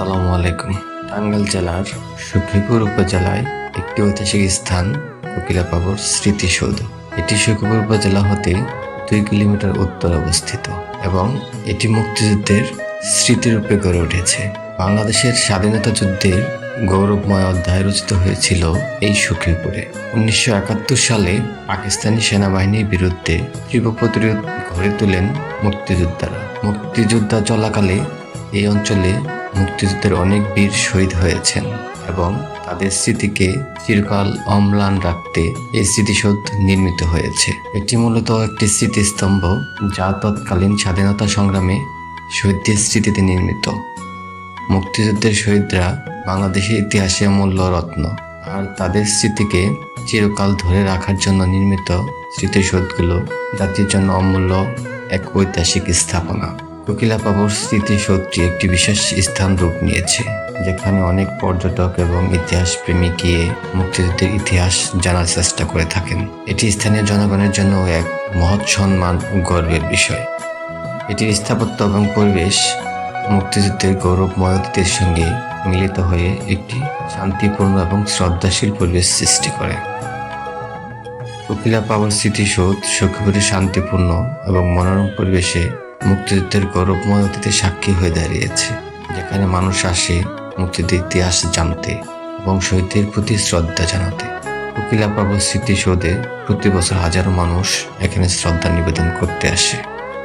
আসসালামু আলাইকুম। টাঙ্গাইল জেলার সুখীপুর উপজেলায় একটি ঐতিহাসিক স্থান কোকিলাপাবর স্মৃতিসৌধ। এটি সুখীপুর উপজেলা হতে দুই কিলোমিটার উত্তরে অবস্থিত এবং এটি মুক্তিযুদ্ধের স্মৃতিরূপে গড়ে উঠেছে। বাংলাদেশের স্বাধীনতা যুদ্ধের গৌরবময় অধ্যায় রচিত হয়েছিল এই সুখীপুরে। উনিশশো একাত্তর সালে পাকিস্তানি সেনাবাহিনীর বিরুদ্ধে তীব্র প্রতিরোধ গড়ে তোলেন মুক্তিযোদ্ধারা। মুক্তিযোদ্ধা চলাকালে এই অঞ্চলে মুক্তিযুদ্ধের অনেক বীর শহীদ হয়েছেন এবং তাদের স্মৃতিকে চিরকাল অম্লান রাখতে এই স্মৃতিসৌধ নির্মিত হয়েছে। এটি মূলত একটি স্মৃতিস্তম্ভ যা তৎকালীন স্বাধীনতা সংগ্রামে শহীদদের স্মৃতিতে নির্মিত। মুক্তিযুদ্ধের শহীদরা বাংলাদেশের ইতিহাসে অমূল্য রত্ন আর তাদের স্মৃতিকে চিরকাল ধরে রাখার জন্য নির্মিত স্মৃতিসৌধগুলো জাতির জন্য অমূল্য এক ঐতিহাসিক স্থাপনা। কোকিলাপাবর স্মৃতিসৌধটি একটি বিশেষ স্থান রূপ নিয়েছে, যেখানে অনেক পর্যটক এবং ইতিহাস প্রেমী গিয়ে মুক্তিযুদ্ধের ইতিহাস জানার চেষ্টা করে থাকেন। এটি স্থানীয় জনগণের জন্য এক মহৎ সম্মান গর্বের বিষয়। এটির স্থাপত্য এবং পরিবেশ মুক্তিযুদ্ধের গৌরবময় অতীতের সঙ্গে মিলিত হয়ে একটি শান্তিপূর্ণ এবং শ্রদ্ধাশীল পরিবেশ সৃষ্টি করে। কোকিলা পাওয়ার স্মৃতিসৌধ সখীপুরে শান্তিপূর্ণ এবং মনোরম পরিবেশে মুক্তিযুদ্ধের গৌরবময় অতীতে সাক্ষী হয়ে দাঁড়িয়েছে, যেখানে মানুষ আসে মুক্তিযুদ্ধের ইতিহাস জানতে এবং শহীদদের প্রতি শ্রদ্ধা জানাতে। কোকিলা পাবর স্মৃতিসৌধে প্রতি বছর হাজারো মানুষ এখানে শ্রদ্ধা নিবেদন করতে আসে।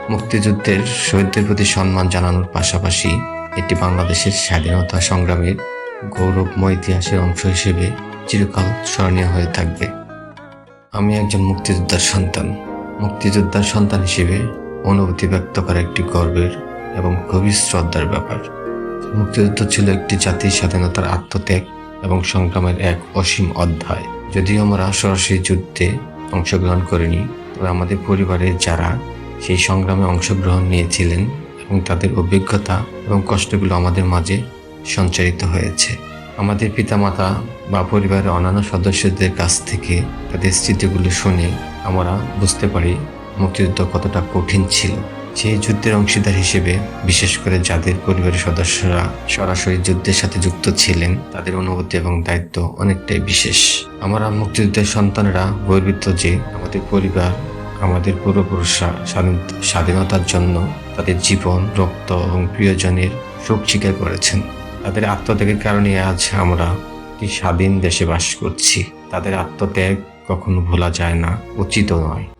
মুক্তিযুদ্ধের শহীদদের প্রতি সম্মান জানানোর পাশাপাশি এটি বাংলাদেশের স্বাধীনতা সংগ্রামের গৌরবময় ইতিহাসের অংশ হিসেবে চিরকাল স্মরণীয় হয়ে থাকবে। আমি একজন মুক্তিযোদ্ধার সন্তান। মুক্তিযোদ্ধার সন্তান হিসেবে অনুভূতি ব্যক্ত করা একটি গর্বের এবং খুবই শ্রদ্ধার ব্যাপার। মুক্তিযুদ্ধ ছিল একটি জাতির স্বাধীনতার আত্মত্যাগ এবং সংগ্রামের এক অসীম অধ্যায়। যদিও আমরা সরাসরি যুদ্ধে অংশগ্রহণ করিনি, তবে আমাদের পরিবারের যারা সেই সংগ্রামে অংশগ্রহণ নিয়েছিলেন এবং তাদের অভিজ্ঞতা এবং কষ্টগুলো আমাদের মাঝে সঞ্চারিত হয়েছে। আমাদের পিতামাতা বা পরিবারের অন্যান্য সদস্যদের কাছ থেকে তাদের স্মৃতিগুলো শুনে আমরা বুঝতে পারি মুক্তিযুদ্ধ কতটা কঠিন ছিল, সেই যুদ্ধের অংশীদার হিসেবে, বিশেষ করে যাদের পরিবারের সদস্যরা সরাসরি যুদ্ধের সাথে যুক্ত ছিলেন, তাদের অনুভূতি এবং দায়িত্ব অনেকটাই বিশেষ। আমরা মুক্তিযুদ্ধের সন্তানরা গর্বিত যে, আমাদের পরিবার, আমাদের পূর্বপুরুষরা স্বাধীন- স্বাধীনতার জন্য তাদের জীবন, রক্ত এবং প্রিয়জনের শোক স্বীকার করেছেন। তাদের আত্মত্যাগের কারণে আজ আমরা একটি স্বাধীন দেশে বাস করছি। তাদের আত্মত্যাগ কখনো ভোলা যায় না উচিত নয়।